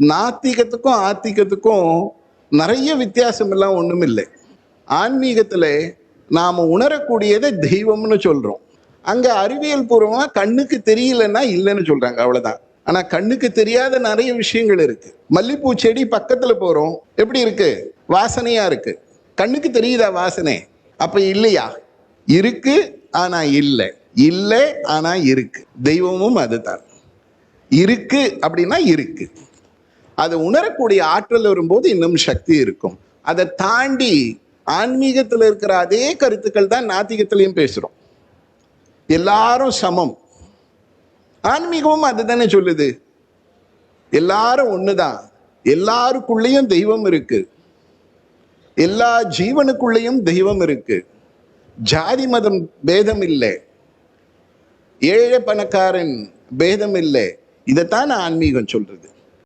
நாத்திகத்துக்கும் ஆத்திகத்துக்கும் நிறைய வித்தியாசம் எல்லாம் ஒன்றும் இல்லை ஆன்மீகத்தில் நாம் உணரக்கூடியதை தெய்வம்னு சொல்கிறோம் அங்கே அறிவியல் பூர்வமாக கண்ணுக்கு தெரியலன்னா இல்லைன்னு சொல்கிறாங்க அவ்வளோதான் ஆனால் கண்ணுக்கு தெரியாத நிறைய விஷயங்கள் இருக்குது மல்லிப்பூ செடி பக்கத்தில் போகிறோம் எப்படி இருக்குது வாசனையாக இருக்குது கண்ணுக்கு தெரியுதா வாசனை? அப்போ இல்லையா? இருக்கு ஆனால் இல்லை. இல்லை ஆனால் இருக்கு. தெய்வமும் அதுதான். இருக்கு அப்படின்னா இருக்கு. அதை உணரக்கூடிய ஆற்றல் வரும்போது இன்னும் சக்தி இருக்கும். அதை தாண்டி ஆன்மீகத்தில் இருக்கிற அதே கருத்துக்கள் தான் நாத்திகத்திலையும் பேசுகிறோம் எல்லாரும் சமம். ஆன்மீகமும் அதுதானே சொல்லுது. எல்லாரும் ஒண்ணுதான். எல்லாருக்குள்ளேயும் தெய்வம் இருக்கு. எல்லா ஜீவனுக்குள்ளேயும் தெய்வம் இருக்கு. ஜாதி மதம் பேதம் இல்லை. ஏழை பணக்காரன் பேதம் இல்லை. இதைத்தான் ஆன்மீகம் சொல்றது.